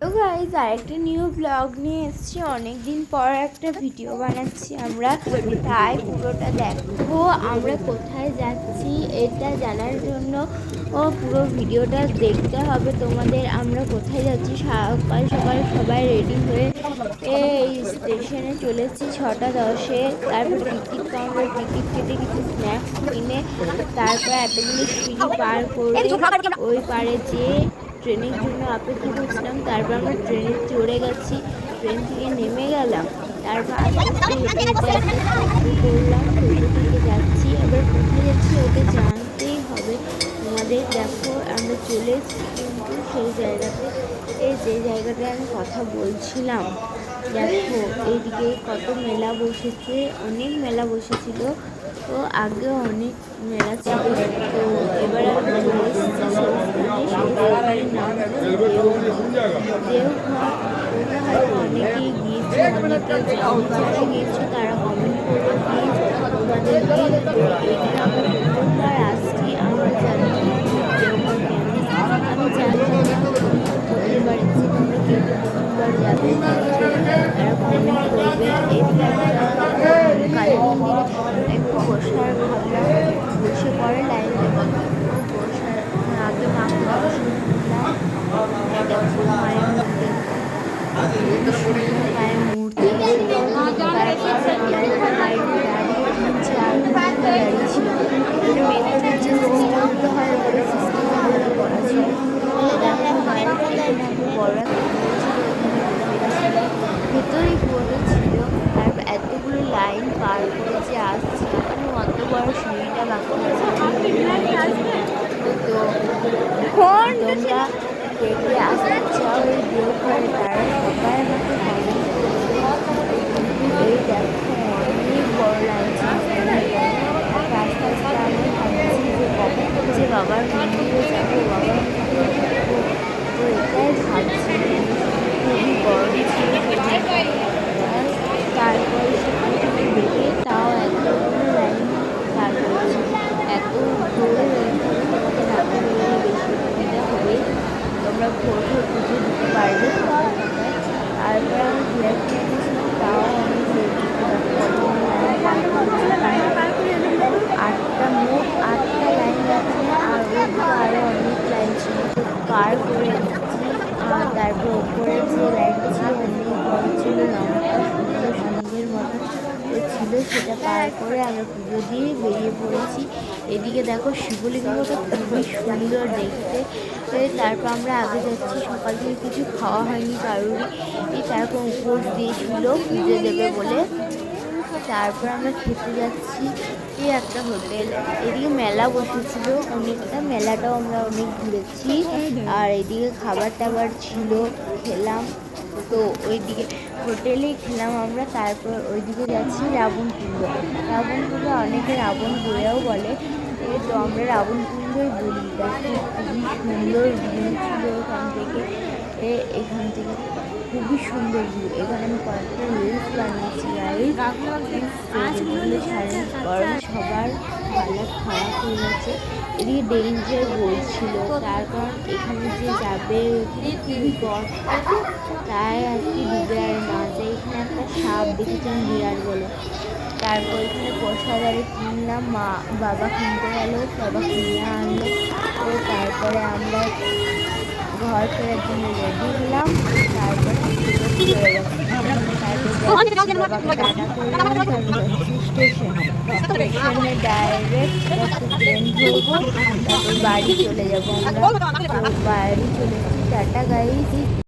Guys আরেকটা new blog নিয়ে এসেছি। অনেকদিন পর একটা ভিডিও বানাচ্ছি আমরা। তাই পুরোটা দেখো আমরা কোথায় যাচ্ছি এটা জানার জন্য। ও পুরো ভিডিওটা দেখতে হবে তোমাদের। আমরা কোথায় যাচ্ছি সকাল সকাল সবাই রেডি হয়ে এই স্টেশনে চলেছি ছটা দশে। তারপর টিকিট কাউন্টার টিকিট কেটে কিছু স্ন্যাক্স কিনে তারপর এতগুলো সিঁড়ি পার করে ওই পারে যেয়ে ট্রেনের জন্য অপেক্ষা করছিলাম। তারপর আমরা ট্রেনে চড়ে গেছি। ট্রেন থেকে নেমে গেলাম। তারপর করলাম থেকে যাচ্ছি। এবার কোথায় যাচ্ছি ওটা জানতেই হবে। তোমাদের দেখো, আমরা চলে এসেছি কিন্তু সেই জায়গাতে, এই যে জায়গাটায় আমি কথা বলছিলাম। দেখো, এইদিকে কত মেলা বসেছে, অনেক মেলা বসেছিল। তো আগেও অনেক মেলা ছিল। তো এবার আমি চলে এসেছি সেই স্থানে সেই জায়গাটার নাম হলো দেওঘর তোমরা হয়তো অনেকেই গিয়েছো অনেকে যারা গিয়েছো তারা কমেন্ট করবে প্লিজ আসছি আমরা জানি আমি জানতাম না প্রথমবার এসেছি তোমরা কেউ একটা বসার ভাবলাম বসে পরে লাইন দেবো বসার আগে মাকে দর্শন করলাম দেখো মায়ের মন্দির খুবই সুন্দর মায়ের মূর্তি তারপর লাইনে লাইনে দাঁড়িয়ে চার ঘণ্টা দাঁড়িয়েছিল এটা মেয়েদের যে সিস্টেমগুলো হয় ওগুলো সিস্টেমগুলো করা ছিল দেখো মায়ের এখানে বড় ভেতরেই পুরোটা ছিল তারপর এতগুলো লাইন পার করে যে আসছি এখনও অত বড় সিঁড়িটা বাকি আছে তো তোমরা কে কে আসতে চাও এই দেওঘরে তারা সবাই আমাকে কমেন্ট করবে কিন্তু এই দেখো অনেক বড় লাইন ছিল রাস্তা রাস্তা আমি ভাবছি যে কবে যে বাবার মন্দিরে যাব বাবার মন্দিরে যাব তো এটাই ভাবছি খুবই গরম ছিল তারপরে সেখান থেকে বেরিয়ে তাও এতগুলো লাইন পার করেছি এত দূরে রয়েছে তোমাদের রাতে বেরিয়ে বেশি সুবিধা হবে তোমরা ভোর ভোর পুজো দিতে পারবে সকাল সকাল তারপরে আমি ঘুরে ফিরে গেছিলাম তাও আমি আটটা মোট আটটা লাইন আছে আর ওদিকে আরও অনেক লাইন ছিল পার করে আর তারপর ওপরে যে লাইনটা ছিল অনেক বড় সুন্দর মতো ছিল সেটা পার করে আমরা পুজো দিয়ে বেরিয়ে পড়েছি। এদিকে দেখো শিবলিঙ্গটা খুবই সুন্দর দেখতে। তারপর আমরা আগে যাচ্ছি, সকাল থেকে কিছু খাওয়া হয়নি কারোরই। তারপর উপোস দিয়েছিল পুজো দেবে বলে। তারপর আমরা খেতে যাচ্ছি এই একটা হোটেল। এদিকে মেলা বসেছিল, অনেকটা মেলাটাও আমরা অনেক ঘুরেছি। আর এদিকে খাবার টাবার ছিল, খেলাম। তো ওইদিকে হোটেলেই খেলাম আমরা, তারপর ওইদিকে যাচ্ছি রাবণকুণ্ড। রাবণকুণ্ড অনেকে রাবণ বলেও বলে। তো আমরা রাবণকুণ্ডই বলি। দেখো, খুবই সুন্দর ভিউ ছিল এখান থেকে। এখান থেকে। খুবই সুন্দর ভিউ এখানে আমি কয়েকটা রিলস বানিয়েছি সবার হালাত খারাপ হয়ে গেছে। এদিকে ডেঞ্জার বলছিল তার কারণ এখানে যে যাবে, খুবই গর্ত তাই আর কি ডুবে আর না যায় এখানে একটা সাপ দেখেছিলাম বিরাট বলে। তারপর এখানে প্রসাদ আরে কিনলাম, মা, বাবা কিনতে গেল বাবা কিনে আনলো। তো তারপরে আমরা ঘর ফেরার জন্য রেডি হলাম স্টেশনে ডাইরেক্ট ট্রেন ধরবো তারপর বাড়ি চলে যাব বাড়ি চলে যাচ্ছি টাটা গাড়ি